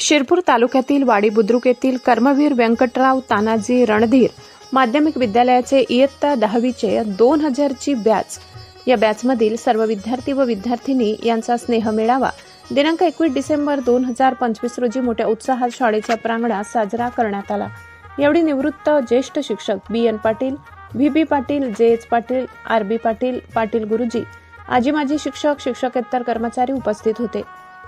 शिरपूर तालुक्यातील वाडी बुद्रुक येथील कर्मवीर व्यंकटराव तानाजी रणधीर माध्यमिक विद्यालयाचे इयत्ता दहावीचे दोन हजारची बॅच. या बॅचमधील सर्व विद्यार्थी व विद्यार्थिनी यांचा स्नेह मेळावा. दिनांक एकवीस डिसेंबर दोन हजार पंचवीस रोजी मोठ्या उत्साहात शाळेच्या प्रांगणात साजरा करण्यात आला. यावेळी निवृत्त ज्येष्ठ शिक्षक B N Patil V B Patil J H Patil R B Patil Patil गुरुजी आजी माजी शिक्षक शिक्षकेतर कर्मचारी उपस्थित होते.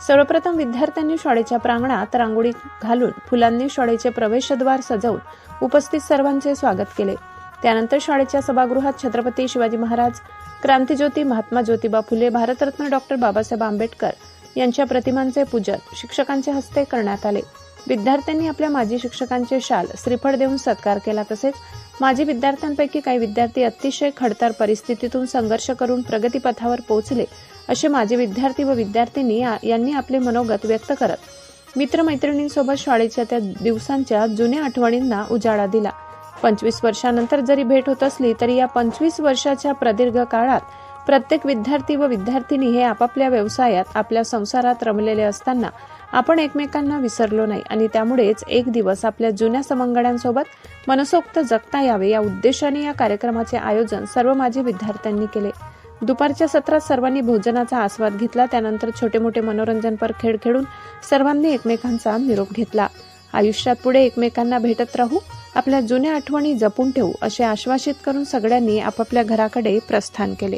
सर्वप्रथम विद्यार्थ्यांनी शाळेच्या प्रांगणात रांगोळी घालून फुलांनी शाळेचे प्रवेशद्वार सजवून उपस्थित सर्वांचे स्वागत केले. त्यानंतर शाळेच्या सभागृहात छत्रपती शिवाजी महाराज क्रांतीज्योती महात्मा ज्योतिबा फुले भारतरत्न डॉक्टर बाबासाहेब आंबेडकर यांच्या प्रतिमांचे पूजन शिक्षकांच्या हस्ते करण्यात आले. विद्यार्थ्यांनी आपल्या माजी शिक्षकांचे शाल श्रीफळ देऊन सत्कार केला तसेच माजी विद्यार्थ्यांपैकी काही विद्यार्थी अतिशय खडतर परिस्थितीतून संघर्ष करून प्रगतीपथावर पोहोचले. असे माझे विद्यार्थी व विद्यार्थिनी यांनी आपले मनोगत व्यक्त करत मित्रमैत्रिणींसोबत शाळेच्या त्या दिवसांच्या जुन्या आठवणींना उजाळा दिला. पंचवीस वर्षानंतर जरी भेट होत असली तरी या पंचवीस वर्षाच्या प्रदीर्घ काळात प्रत्येक विद्यार्थी व विद्यार्थिनी हे आपापल्या व्यवसायात आपल्या संसारात रमलेले असताना आपण एकमेकांना विसरलो नाही आणि त्यामुळेच एक दिवस आपल्या जुन्या समंगड्यांसोबत मनसोक्त जगता यावे या उद्देशाने या कार्यक्रमाचे आयोजन सर्व माजी विद्यार्थ्यांनी केले. दुपारच्या सत्रात सर्वांनी भोजनाचा आस्वाद घेतला. त्यानंतर छोटे मोठे मनोरंजनपर खेळ खेळून सर्वांनी एकमेकांचा निरोप घेतला. आयुष्यात पुढे एकमेकांना भेटत राहू आपल्या जुन्या आठवणी जपून ठेवू असे आश्वासित करून सगळ्यांनी आपापल्या घराकडे प्रस्थान केले.